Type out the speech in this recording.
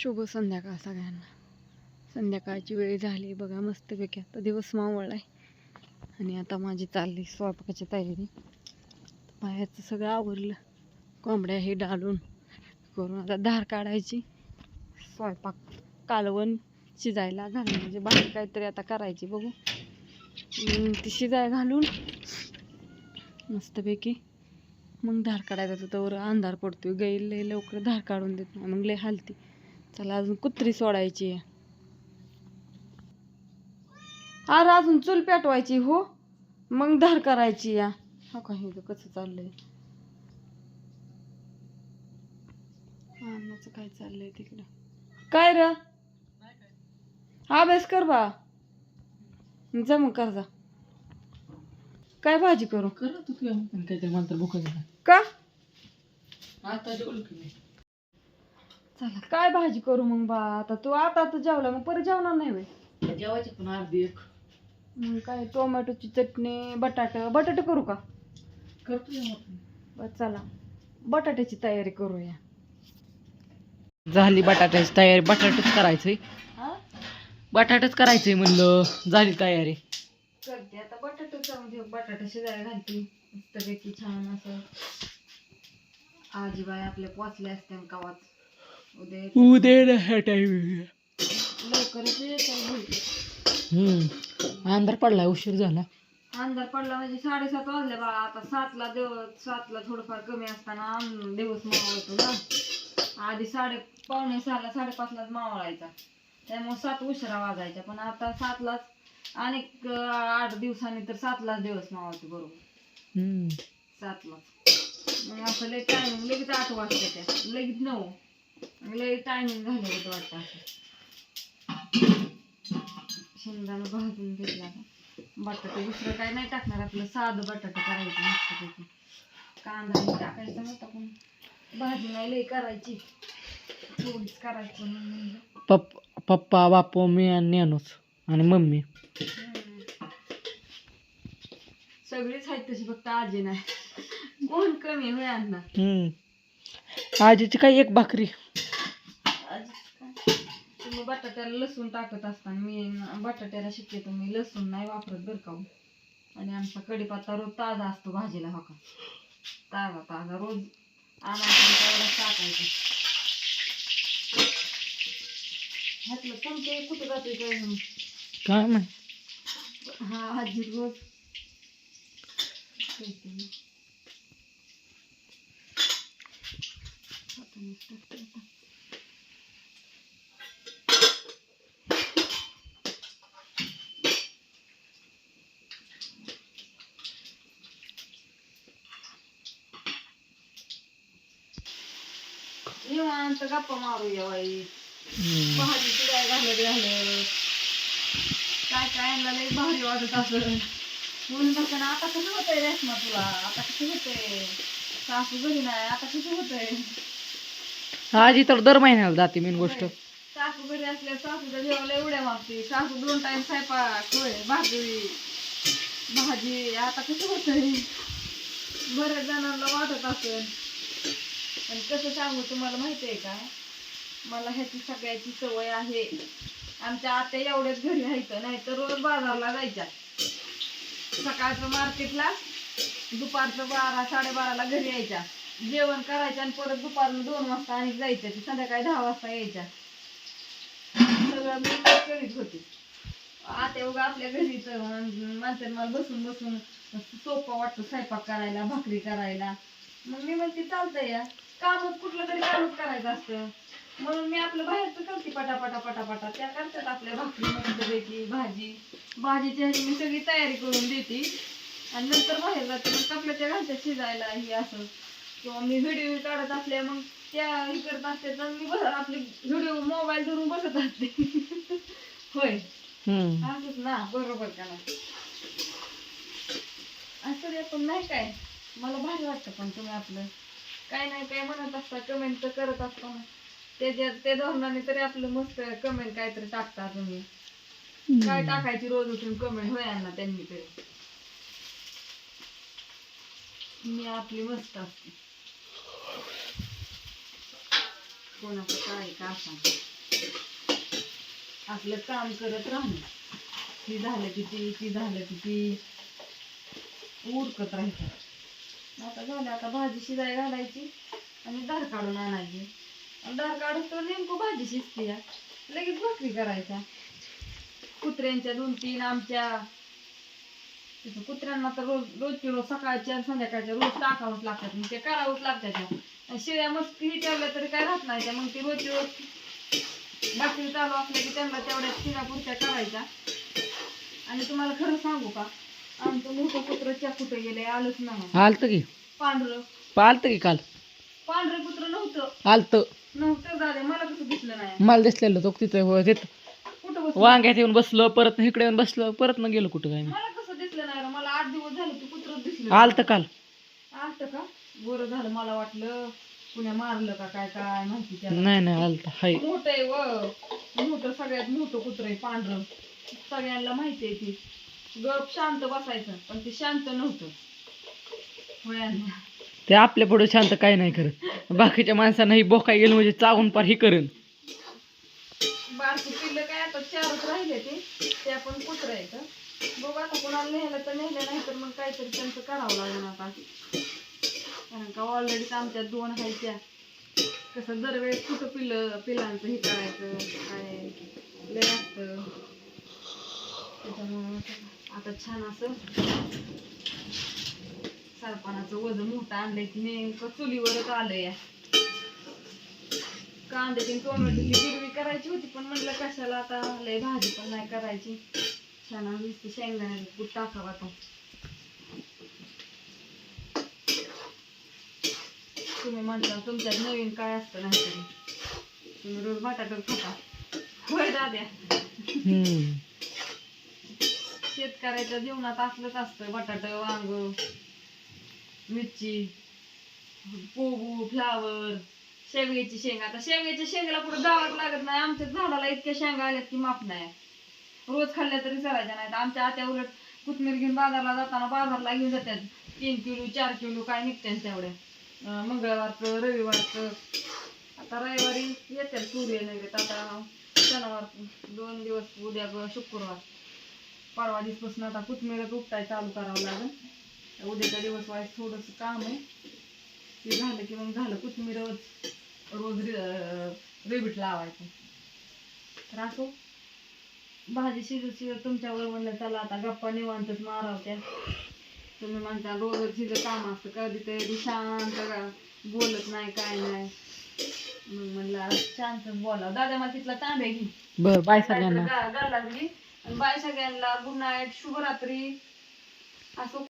शुभ संध्याकाळ सगळ्यांना. संध्याकाळची वेळ झाली बघा मस्तपैकी आता दिवस मावळला आहे आणि आता माझी चालली स्वयंपाकाची तयारी. बाहेरचं सगळं आवरलं. कोंबड्या हे डालून करून आता धार काढायची. स्वयंपाक कालवण शिजायला घालून म्हणजे बाहेर काहीतरी आता करायची बघू. मग ती शिजाय घालून मस्तपैकी मग धार काढायचा. तर अंधार पडतो गैल लवकर धार काढून देत नाही. मग लय हालती. चला अजून कुत्री सोडायची अरे अजून चूल पेटवायची हो? मग धार करायची या. हो का हे कसं चाललंय. अन्नाचं काय चाललंय तिकडं? काय र? अभ्यास कर बा. जा मग कर जा. काय भाजी करू? कर तू म्हणतात भूक झाला का? आता जेवलो की मी. चला. काय भाजी करू मग बा? आता तू आता आता जेवला मग परत जेवणार नाही वे जेवायचे पण अर्धी एक. मग काय टोमॅटोची चटणी बटाटा बटाटे करू का? करतो. बरं चला. बटाट्याची तयारी करूया. झाली बटाट्याची तयारी. बटाटाच करायचंय. हा? बटाटाच करायचंय म्हणलं. झाली तयारी. करते आता बटाटा म्हणजे बटाटा शिजायला घालते. मस्तपैकी छान असं. आजीबाई आपल्या पोचल्या असत्या गावात उद्या लवकरच येतात हम्म. अंधार पडलाय उशीर झाला. अंधार पडला म्हणजे साडेसात वाजले बाळा. आता सातला दिवस सातला थोडंफार कमी असताना दिवस मावळतो ना. आधी साडे पावणे सहाला साडेपाचलाच मावळायचा. त्यामुळे सात उशिरा वाजायचा पण आता सातलाच अनेक आठ दिवसांनी तर सातलाच दिवस मावळतो बरोबर. हम्म. सातलाच. मग असं लय टायमिंग लगेच आठ वाजता त्या. लगेच नऊ. लय टायमिंग झालं होतं वाटतं शेंगदाणा भाजून घेतला बटाटे दुसरं काय नाही टाकणार आपलं साधं बटाटे करायचं मस्तपैकी कांदा टाकायचा नव्हता पण भाजी नाही लय करायची. थोडीच करायची म्हणून म्हणलं. पप पप्पा बापू मी आणि ज्ञानूच आणि मम्मी. सगळीच आहेत तशी फक्त आजी नाही. कोण कमी अण्णा हम्म. आजीची काय एक भाकरी? तुम्ही बटाट्याला लसूण टाकत असताना मी बटाट्याला शक्यतो मी लसूण नाही वापरत बरं का हो. आणि आमचा कढीपत्ता रोज ताजा असतो भाजीला हो का? ताजा ताजा रोज तेवढाच टाकायचा ह्यातलं चमचे कुठं जाते काय काय माहिती. हा आजी रोज. करते मी. हातानेच टाकते आता. निवांत गप्पा मारूया बाई हम्म. भाजी शिजाय घालत घालत काय काय यांना लई भारी वाटत असं म्हणून बघ ना आता कसं होतंय रेशमा तुला आता कसं होतंय सासू घरी नाही आता कसं होतंय आजी तर दर महिन्याला जाते मेन गोष्ट. सासू घरी असल्या सासूच्या जेवायला एवढ्या मागते. सासू दोन टाइम स्वयंपाक होय भाकरी भाजी. आता कसं होतंय? बऱ्याच जणांना वाटत असेल. आणि कसं सांगू तुम्हाला माहिती आहे का? मला ह्याची सगळ्याची सवय आहे. आमच्या आत्या एवढ्याच घरी राहायचं नाही तर रोज बाजारला जायच्या. सकाळचं मार्केटला दुपारचं बारा साडेबाराला घरी यायच्या. जेवण करायचं आणि परत दुपारनं दोन वाजता आणि जायच्या ते संध्याकाळी दहा वाजता यायच्या. सगळं मी करीत होते. आता उगा आपल्या घरीच माणसाने मला बसून बसून सोपं वाटतं स्वयंपाक करायला भाकरी करायला. मग मी म्हणते चालतंय या. कामच कुठलं तरी कामच करायचं असतं. म्हणून मी आपलं बाहेरचं करते पटापटा पटापटा. त्या करतात आपल्या भाकरी मस्तपैकी भाजी. भाजीची ह्याची मी सगळी तयारी करून देते. आणि नंतर बाहेर जाते. मग कपड्याच्या घालच्या शिजायला ही असं. किंवा मी व्हिडिओ काढत असल्या मग त्या हे करत असते तर मी बस आपले व्हिडिओ मोबाईल धरून बसत असते. होय. हम्म. असंच ना बरोबर का ना असं रे पण नाही काय? मला भारी वाटतं पण तुम्ही आपलं. काय नाही काय म्हणत असता कमेंट तर करत असता ना. त्याच्या त्या धोरणाने तरी आपलं मस्त कमेंट काहीतरी टाकता तुम्ही. काय टाकायची रोज उठून कमेंट होय ना त्यांनी तरी. मी आपली मस्त असते. कोणाचं काय का आपलं काम करत राहणं. ती झालं किती ती झालं किती उरकत राहायचं. आता झालं आता भाजी शिजाय घालायची आणि दार काढून आणायची. आणि दार काढून तर नेमकं भाजी शिजते या. लगेच भाकरी करायच्या. कुत्र्यांच्या दोन तीन आमच्या कुत्र्यांना तर रोज रोजची रोज सकाळच्या संध्याकाळच्या रोज टाकावंच लागतात. मग ते करावंच लागतात शिळ्या मस्त किती ठेवल्या तरी काय राहत नाही त्या. मग ती रोजची रोज भाकरी चालू असल्या की त्यांना तेवढ्या शिळ्या पुरच्या करायच्या. आणि तुम्हाला खरं सांगू का आमचं मोठं कुत्र च्या कुठं गेले आलंच नाही. आलतं की. पांढरं. आलतं की काल. पांढरं कुत्र नव्हतं. आलतं. नव्हतं दादा मला कसं दिसलं नाही. मला दिसलेलं तो तिथं हो, कुठं बसलं? वांग्यात येऊन बसलं परत इकडे येऊन बसलं परत न गेलो कुठं काय. मला कसं दिसलं नाही रे? मला आठ दिवस झाले तू कुत्र दिसलं आलतं काल. आलत का? बरं झालं मला वाटलं पुण्या मारलं का काय काय माहिती त्याला. नाही नाही आलतं हाय. मोठं आहे व. मोठं सगळ्यात मोठं कुत्र आहे पांढरं. सगळ्यांना माहिती आहे ती. गप शांत बसायचं पण ते शांत नव्हतं. ते आपल्या पुढे शांत काय नाही करत. बाकीच्या माणसांना ही बोकाय गेलं म्हणजे चावून पार ही करेन बारकी पिल्लं काय आता चारच राहिले ते. ते आपण कुत्र आहेत. बघू आता कोणाला नेलं तर नेलं नाही तर मग काहीतरी त्यांचं करावं लागेल आता. कारण का ऑलरेडी आमच्या दोन आहेत कसं दरवेळेस कुठं पिलं पिलांचं हे करायचं काय लय असतं. त्याच्यामुळं आता छान असं सरपणाचं वजन मोठं आणलंय की नेमकं चुलीवरच आलंय. या कांद्याची टोमॅटोची गिरवी करायची होती पण म्हटलं कशाला आता लय भाजी पण नाही करायची. छान नुसतं शेंगदाण्याचं कूट टाकावं आता. तुम्ही म्हणता तुमच्यात नवीन काय असतं नाही तरी तुम्ही रोज बटाटा खाता. होय दाद्या. शेतकऱ्याच्या जीवनात असलंच असतं बटाटा वांग मिरची पोगू फ्लावर शेवग्याची शेंग. आता शेवग्याच्या शेंगाला पुढे जावंच लागत नाही. आमच्या झाडाला इतक्या शेंगा आल्यात की माप नाही. रोज खाल्ल्या तरी चालायच्या नाहीत. आमच्या आत्या उलट कोथमीर घेऊन बाजारला जाताना बाजारला घेऊन जातात. तीन किलो चार किलो काय निघते तेवढ्या मंगळवारचं रविवारचं. आता रविवारी येतात सूर्य नैवेद्य. आता शनिवार दोन दिवस उद्या ग- शुक्रवार. परवा दिवसपासून आता कोथमीरच उपटाय चालू करावं लागेल. उद्याच्या दिवस वाईस थोडंसं काम आहे. ते झालं की मग झालं. कोथमीर रोज रोज रेबीट लावायचं. तर असो. भाजी शिजू शिजत तुमच्यावर म्हणलं चला आता गप्पा निवांतच मारावत्या तुम्ही म्हणता रोज तिचं काम असतं कधीतरी शांत गा- बोलत नाही काय नाही. मग म्हणलं आज शांतच बोला दादा मला तिथला तांब्या घे. बर बाय सगळ्यांना. गा- गा लागली आणि बाय सगळ्यांना गुड नाईट शुभरात्री. असो